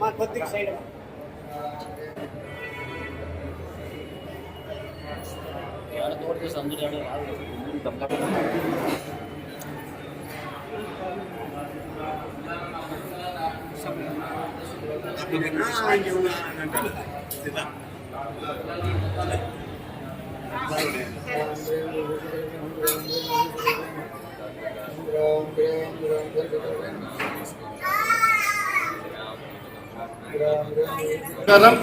మా కొద్దిగా సైడ్ తోడు చేసి నమస్కారం.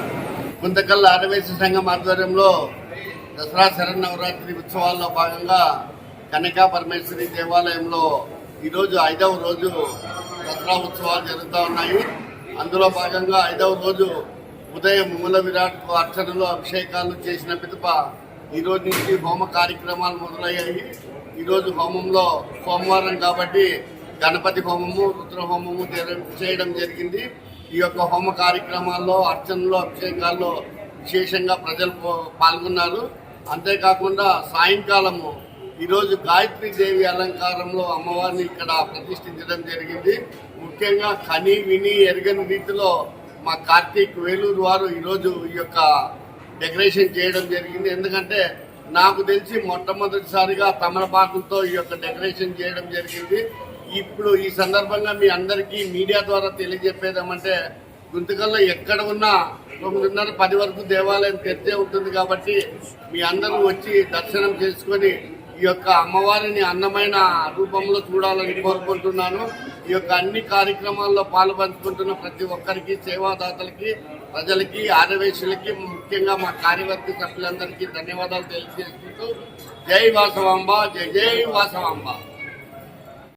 గుంతకల్ ఆడవేసి సంఘం ఆధ్వర్యంలో దసరా శరన్నవరాత్రి ఉత్సవాల్లో భాగంగా కనకా పరమేశ్వరి దేవాలయంలో ఈరోజు ఐదవ రోజు దసరా ఉత్సవాలు జరుగుతూ ఉన్నాయి. అందులో భాగంగా ఐదవ రోజు ఉదయం మూల విరాట్ అర్చనలు అభిషేకాలు చేసిన పిదప ఈరోజు నుంచి హోమ కార్యక్రమాలు మొదలయ్యాయి. ఈరోజు హోమంలో సోమవారం కాబట్టి గణపతి హోమము రుద్ర హోమము చేయడం జరిగింది. ఈ యొక్క హోమ కార్యక్రమాల్లో అర్చనలో అభిషేకాల్లో విశేషంగా ప్రజలు పాల్గొన్నారు. అంతేకాకుండా సాయంకాలము ఈరోజు గాయత్రి దేవి అలంకారంలో అమ్మవారిని ఇక్కడ ప్రతిష్ఠించడం జరిగింది. ముఖ్యంగా కని విని ఎరగని రీతిలో మా కార్తీక్ వేలూరు వారు ఈరోజు ఈ యొక్క డెకరేషన్ చేయడం జరిగింది. ఎందుకంటే నాకు తెలిసి మొట్టమొదటిసారిగా తమలపాకులతో ఈ యొక్క డెకరేషన్ చేయడం జరిగింది. ఇప్పుడు ఈ సందర్భంగా మీ అందరికీ మీడియా ద్వారా తెలియజెప్పేదేమంటే గుంతకల్లో ఎక్కడ ఉన్నా తొమ్మిదిన్నర పది వరకు దేవాలయం తెరిచే ఉంటుంది కాబట్టి మీ అందరూ వచ్చి దర్శనం చేసుకొని ఈ యొక్క అమ్మవారిని అందమైన రూపంలో చూడాలని కోరుకుంటున్నాను. ఈ యొక్క అన్ని కార్యక్రమాల్లో పాల్పంచుకుంటున్న ప్రతి ఒక్కరికి సేవాదాతలకి ప్రజలకి ఆదివేశులకి ముఖ్యంగా మా కార్యవర్గ సభ్యులందరికీ ధన్యవాదాలు తెలియజేసుకుంటూ జై వాసవాంబ జై జై వాసవాంబ.